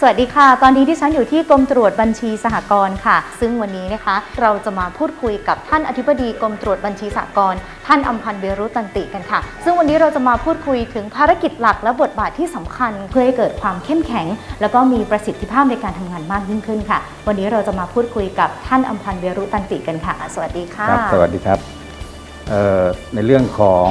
สวัสดีค่ะ ตอนนี้ที่ฉันอยู่ที่กรมตรวจบัญชีสหกรณ์ค่ะ ซึ่งวันนี้นะคะเราจะมาพูดคุยกับท่านอธิบดีกรมตรวจบัญชีสหกรณ์ท่านอำพันธ์เบรุตันติกันค่ะ ซึ่งวันนี้เราจะมาพูดคุยถึงภารกิจหลักและบทบาทที่สำคัญ เพื่อให้เกิดความเข้มแข็ง แล้วก็มีประสิทธิภาพในการทำงานมากยิ่งขึ้นค่ะ วันนี้เราจะมาพูดคุยกับท่านอำพันธ์เบรุตันติกันค่ะ สวัสดีค่ะครับสวัสดีครับในเรื่องของ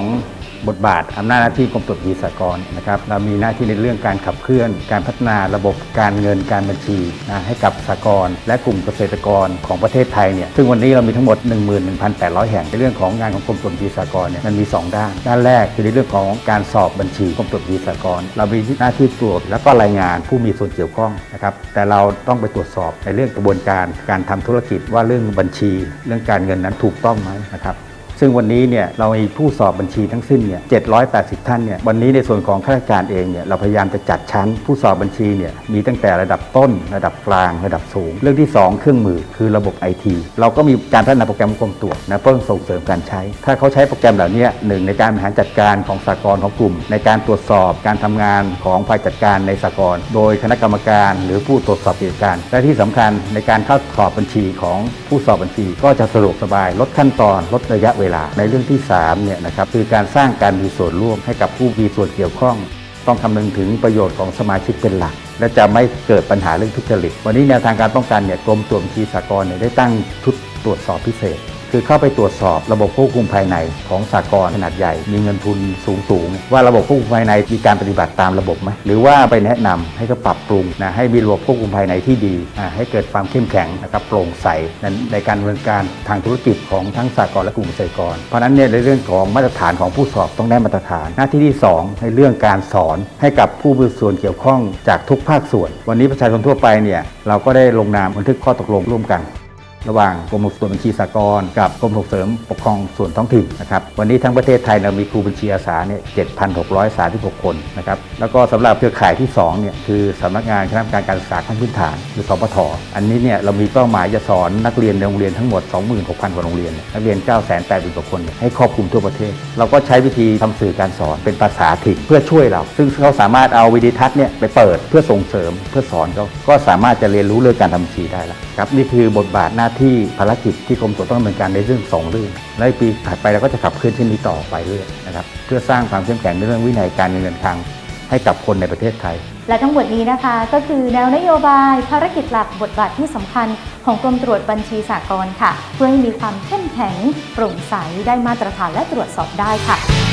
บทบาทอำนาจหน้าที่กรมตรวจธีสากลนะครับเรามีหน้าที่ในเรื่องการขับเคลื่อน การพัฒนาระบบการเงินการบัญชีนะให้กับสากลและกลุ่มเกษตรกรของประเทศไทยเนี่ยซึ่งวันนี้เรามีทั้งหมด 11,800 แห่งในเรื่องของงานของกรมตรวจธีสากลเนี่ยมันมี 2 ด้าน ด้านแรกคือในเรื่องของการสอบบัญชีกรมตรวจธีสากลเรามีหน้าที่ตรวจแล้วก็รายงานผู้มีส่วนเกี่ยวข้องนะครับแต่เราต้องไปตรวจสอบในเรื่องกระบวนการการทำธุรกิจว่าเรื่องบัญชี เรื่องการเงินนั้นถูกต้องไหมนะครับ ซึ่งวันนี้เนี่ยเรามีผู้สอบบัญชีทั้งสิ้นเนี่ย780 ท่านเนี่ยวันนี้ในส่วนของข้าราชการเองเนี่ยเราพยายามจะจัดชั้นผู้สอบบัญชีเนี่ยมีตั้งแต่ระดับต้น ระดับกลางระดับสูง เรื่องที่ 2 เครื่องมือคือระบบไอทีเราก็มีการพัฒนาโปรแกรมกรมตรวจนะเพื่อส่งเสริมการใช้ ถ้าเขาใช้โปรแกรมเหล่านี้หนึ่งในการบริหารจัดการของสากลของกลุ่ม ในการตรวจสอบการทำงานของฝ่ายจัดการในสากลโดยคณะกรรมการหรือผู้ตรวจสอบกิจการ และที่สำคัญในการเข้าสอบบัญชีของผู้สอบบัญชี ก็จะสะดวกสบายลดขั้นตอนลดระยะเวลาในเรื่องที่3เนี่ยนะครับคือการสร้างการมีส่วนร่วมให้กับผู้มีส่วนเกี่ยวข้อง ต้องคำนึงถึงประโยชน์ของสมาชิกเป็นหลัก และจะไม่เกิดปัญหาเรื่องทุจริต วันนี้แนวทางการป้องกันเนี่ยกรมตรวจบัญชีสากลเนี่ยได้ตั้งชุดตรวจสอบพิเศษ คือเข้าไปตรวจสอบระบบควบคุมภายในของสากลขนาดใหญ่ มีเงินทุนสูงสูงๆว่าระบบควบคุมภายในมีการปฏิบัติตามระบบไหมหรือว่าไปแนะนำให้เขาปรับปรุงนะให้มีระบบควบคุมภายในที่ดีให้เกิดความเข้มแข็งนะครับโปร่งใสในในการดำเนินการทางธุรกิจของทั้งสากลและกลุ่มเกษตรกรเพราะฉะนั้นเนี่ยในเรื่องของมาตรฐานของผู้สอบต้องได้มาตรฐาน หน้าที่ที่ 2 ในเรื่องการสอนให้กับผู้มีส่วนเกี่ยวข้องจากทุกภาคส่วน วันนี้ประชาชนทั่วไปเนี่ยเราก็ได้ลงนามบันทึกข้อตกลงร่วมกัน ระหว่างกรมตรวจบัญชีสากลกับกรมส่งเสริมปกครองส่วนท้องถิ่นนะครับวันนี้ทั้งประเทศไทยเรามีครูบัญชีอาสาเนี่ย7,636 คนนะครับแล้วก็สำหรับเครือข่ายที่2เนี่ยคือสำนักงานคณะกรรมการการศึกษาขั้นพื้นฐานหรือสปทอันนี้เนี่ยเรามีเป้าหมายจะสอนนักเรียนในโรงเรียนทั้งหมด 26,000 กว่าโรงเรียน นักเรียน 980,000กว่าคนนให้ครอบคลุมทั่วประเทศ เราก็ใช้วิธีทำสื่อการสอนเป็นภาษาถิ่นเพื่อช่วยเรา ซึ่งเขาสามารถเอาวิดีทัศน์เนี่ยไปเปิดเพื่อส่งเสริมเพื่อสอนเขาก็สามารถจะเรียนรู้เรื่องการทำบัญชีได้แล้วครับนี่คือบทบาทหน้าที่ภารกิจที่กรมตรวจต้องดำเนินการในเรื่องสองเรื่องและในปีถัดไปเราก็จะขับเคลื่อนเช่นนี้ต่อไปเรื่อยนะครับเพื่อสร้างความเข้มแข็งในเรื่องวินัยการเงินกางให้กับคนในประเทศไทย และทั้งหมดนี้นะคะ ก็คือแนวนโยบายภารกิจหลักบทบาทที่สำคัญ ของกรมตรวจบัญชีสากลค่ะ เพื่อให้มีความเข้มแข็งโปร่งใสได้มาตรฐานและตรวจสอบได้ค่ะ